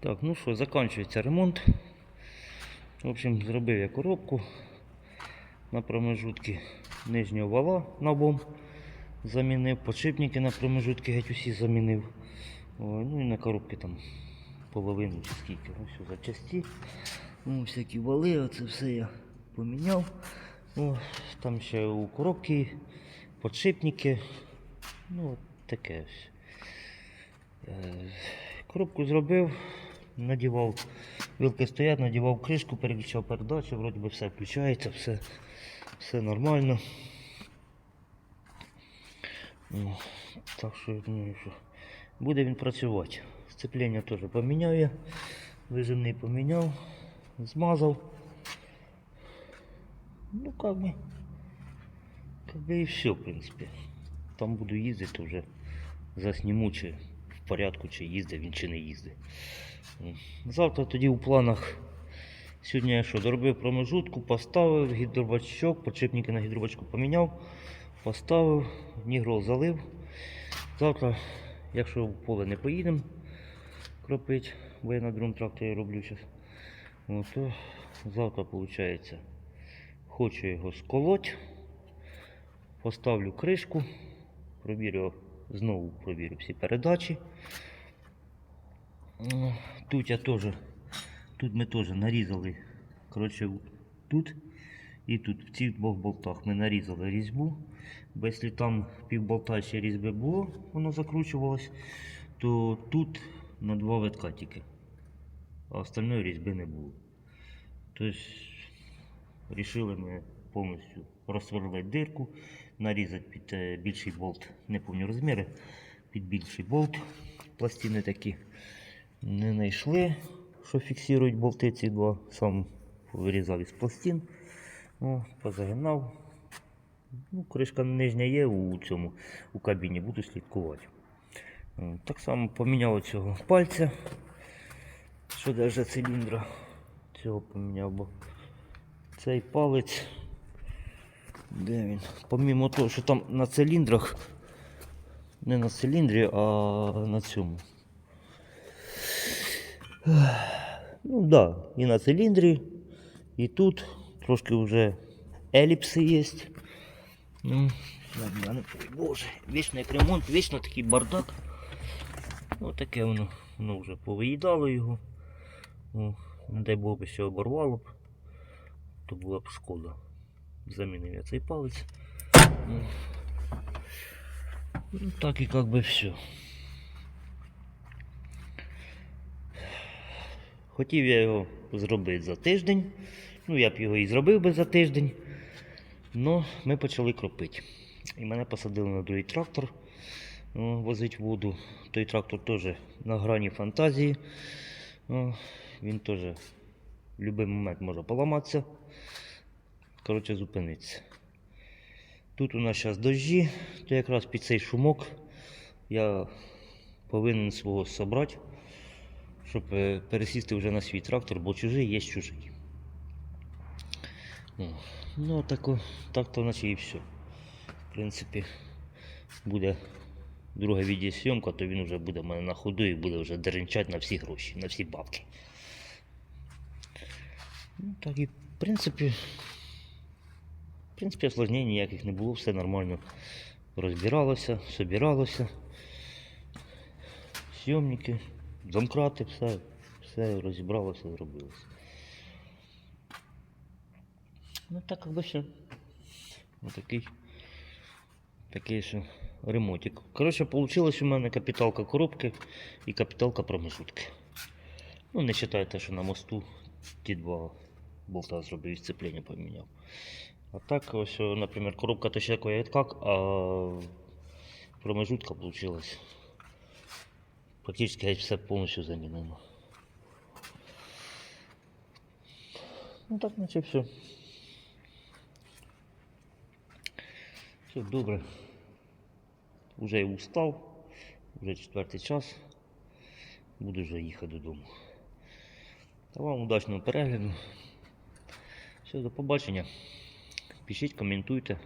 Так, ну що, закінчується ремонт. В общем, зробив я коробку на промежутки нижнього вала на бом. Замінив, подшипники на промежутки геть усі замінив. Ой, ну і на коробки там половину чи скільки. Ось запчасті. Ну, всякі вали, оце все я поміняв. О, там ще у коробки, подшипники. Ну, таке ось. Е, Коробку зробив, надівав, вилки стоять, надівав кришку, переключав передачу, вроді би все включається, все, все нормально. Ну, так що я думаю, що буде він працювати. Сцеплення теж поміняв я, поміняв, змазав. Ну, как бы, как бы и все, в принципі. Там буду їздити вже засніму, чи порядку, чи їздить він, чи не їздить. Завтра тоді у планах. Сьогодні я що, доробив промежутку, поставив гідробачок, подшипники на гідробачку поміняв, поставив, нігрол залив. Завтра, якщо в поле не поїдемо кропить, бо я на другому тракторі роблю зараз, то завтра виходить. Хочу його сколоть, поставлю кришку, провірю, знову провірю всі передачі. Тут я теж, тут ми теж нарізали, коротше, тут і тут, в цих двох болтах ми нарізали різьбу. Бо якщо там пів болта ще різьби було, воно закручувалось, то тут на два витка тільки, а остальної різьби не було. Тобто Рішили ми повністю розсверлити дирку, нарізати під е, більший болт, не повні розміри, під більший болт. Пластини такі не знайшли, що фіксують болти ці два. Сам вирізав із пластин, О, позагинав. Ну, кришка нижня є у цьому у кабіні, буду слідкувати. Так само поміняв цього пальця, що держа циліндра. Цього поміняв, бо цей палець. Де він? Помімо того, що там на циліндрах, не на циліндрі, а на цьому. Ну так, да, і на циліндрі, і тут трошки вже еліпси є. Ну, мене, ой, боже, вічний ремонт, вічно такий бардак. Ну таке воно, воно вже повиїдало його. О, не дай Бог би ще оборвало б то була б шкода. Замінив я цей палець. Ну, так і как би все. Хотів я його зробити за тиждень. Ну, я б його і зробив би за тиждень. Но ми почали кропити. І мене посадили на другий трактор возить воду. Той трактор теж на грані фантазії. Він теж в будь-який момент може поламатися. Коротше, зупинитися. Тут у нас зараз дощі, то якраз під цей шумок я повинен свого собрати, щоб е, пересісти вже на свій трактор, бо чужий є чужий. Ну, так, о- так наче і все. В принципі, буде друга відеосйомка, то він вже буде в мене на ходу і буде вже деренчати на всі гроші, на всі бабки. Ну, так і в принципі. В принципі, осложнень ніяких не було, все нормально розбиралося, собиралося. Сйомники, домкрати, все, все розібралося, зробилося. Ну так якби все. Ось такий, такий ще ремонтик. Коротше, вийшло у мене капіталка коробки і капіталка промежутки. Ну, не вважайте, що на мосту ті два болта зробив і сцеплення поміняв. А так, ось, наприклад, коробка то ще такое как, а промежутка. Практически геть все повністю замінено. Ну так, наче все. Все добре. Уже устав, вже четвертий час. Буду вже їхати додому. Та вам удачного перегляду. Все, до побачення. Пишіть, коментуйте.